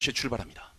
시 출발합니다.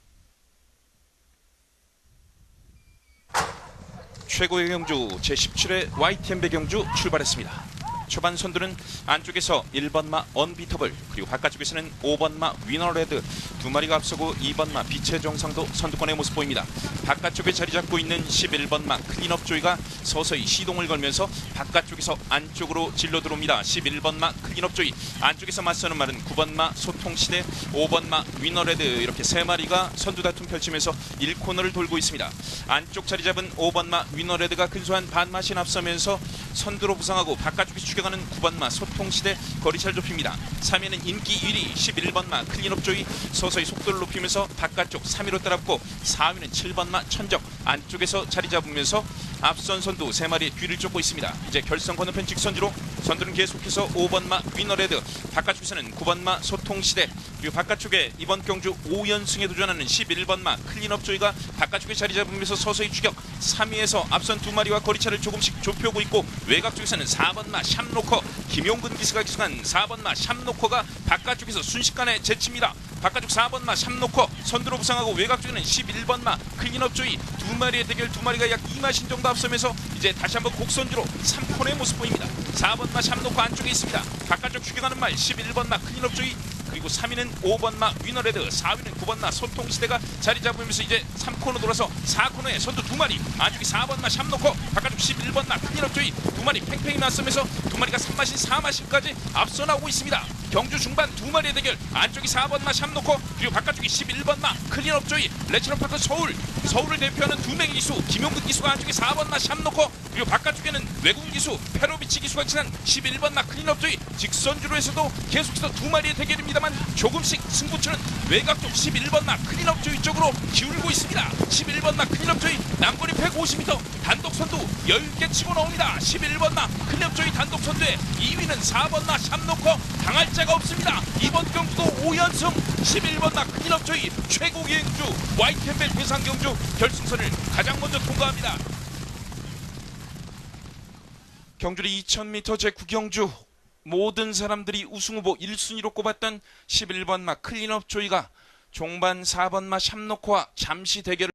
최고의 경주 제17회 YTN 배경주 출발했습니다. 초반 선두는 안쪽에서 1번마 언비터블 그리고 바깥쪽에서는 5번마 위너레드 두 마리가 앞서고 2번마 빛의 정상도 선두권의 모습 보입니다. 바깥쪽에 자리 잡고 있는 11번마 클린업 조이가 서서히 시동을 걸면서 바깥쪽에서 안쪽으로 질러 들어옵니다. 11번마 클린업 조이 안쪽에서 맞서는 말은 9번마 소통시대 5번마 위너레드 이렇게 세 마리가 선두 다툼 펼치면서 1코너를 돌고 있습니다. 안쪽 자리 잡은 5번마 위너레드가 근소한 반마신 앞서면서 선두로 부상하고 바깥쪽에 추격 하는 9번마 소통시대 거리 잘 좁힙니다. 3위는 인기 1위 11번마 클린업 조이 서서히 속도를 높이면서 바깥쪽 3위로 따라붙고 4위는 7번마 천적 안쪽에서 자리 잡으면서 앞선 선두 3마리 뒤를 쫓고 있습니다. 이제 결선 건너편 직선주로 선두는 계속해서 5번마 위너레드 바깥쪽에서는 9번마 소통시대 그리고 바깥쪽에 이번 경주 5연승에 도전하는 11번마 클린업 조이가 바깥쪽에 자리 잡으면서 서서히 추격 3위에서 앞선 두 마리와 거리차를 조금씩 좁혀오고 있고 외곽 쪽에서는 4번마 샴 노커 김용근 기수가 기승한 4번 마 샴노커가 바깥쪽에서 순식간에 제칩니다. 바깥쪽 4번 마 샴노커 선두로 부상하고 외곽 쪽에는 11번 마 클린업 조이 두 마리의 대결 두 마리가 약 2마신 정도 앞서면서 이제 다시 한번 곡선주로 3코너의 모습 보입니다. 4번 마 샴노커 안쪽에 있습니다. 바깥쪽 추격하는 말 11번 마 클린업 조이 그리고 3위는 5번마 위너레드 4위는 9번마 소통시대가 자리 잡으면서 이제 3코너 돌아서 4코너에 선두 두 마리 안쪽이 4번마 샴노커 바깥쪽 11번마 클린업 조이 두 마리 팽팽히 맞서면서 두 마리가 3마신 4마신까지 앞서 나오고 있습니다. 경주 중반 두 마리의 대결 안쪽이 4번마 샴노커 그리고 바깥쪽이 11번마 클린업 조이 레츠런파크 서울 서울을 대표하는 두 명의 기수 김용근 기수가 안쪽에 4번마 샴노커 그리고 바깥쪽에는 외국인 기수 페로비치 기수가 지난 11번마 클린업 조이 직선주로에서도 계속해서 두 마리의 대결입니다만 조금씩 승부처는 외곽 쪽 11번마 클린업 조이 쪽으로 기울고 있습니다. 11번마 클린업 조이 남거리 150m 단독 선두 10개 치고 나옵니다. 11번마 클린업 조이 단독 선두에 2위는 4번마 샴노커 당할 자가 없습니다. 이번 경주도 5연승 11번마 클린업 조이 최고 기행주 와이템벨 대상 경주 결승선을 가장 먼저 통과합니다 경주리 2000m 제9경주 모든 사람들이 우승 후보 1순위로 꼽았던 11번 마 클린업 조이가 종반 4번 마 샴노코와 잠시 대결을